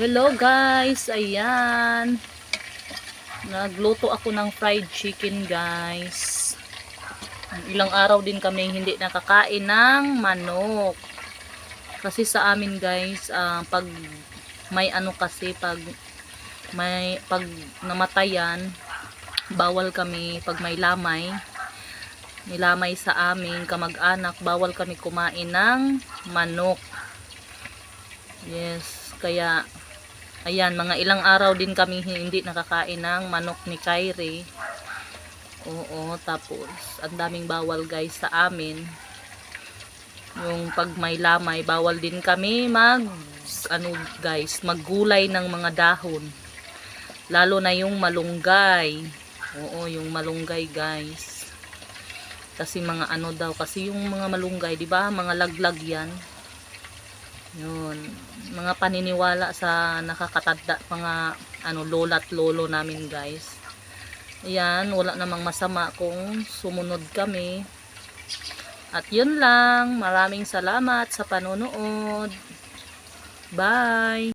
Hello guys, ayan. Nagluto ako ng fried chicken guys. Ilang araw din kami hindi nakakain ng manok. Kasi sa amin guys, ah, pag may ano kasi, pag may pag namatayan, bawal kami pag may lamay. Nilamay sa amin, kamag-anak, bawal kami kumain ng manok. Yes, kaya ayan, mga ilang araw din kami hindi nakakain ng manok ni Kyrie. Oo, tapos ang daming bawal guys sa amin. Yung pag may lamay, bawal din kami mag ano guys, maggulay ng mga dahon. Lalo na yung malunggay. Oo, yung malunggay guys. Kasi mga ano daw, kasi yung mga malunggay, 'di ba? Mga laglag 'yan. Yun. Mga paniniwala sa nakakatanda, mga ano, lola at lolo namin guys. Ayan, wala namang masama kung sumunod kami. At yun lang. Maraming salamat sa panonood. Bye!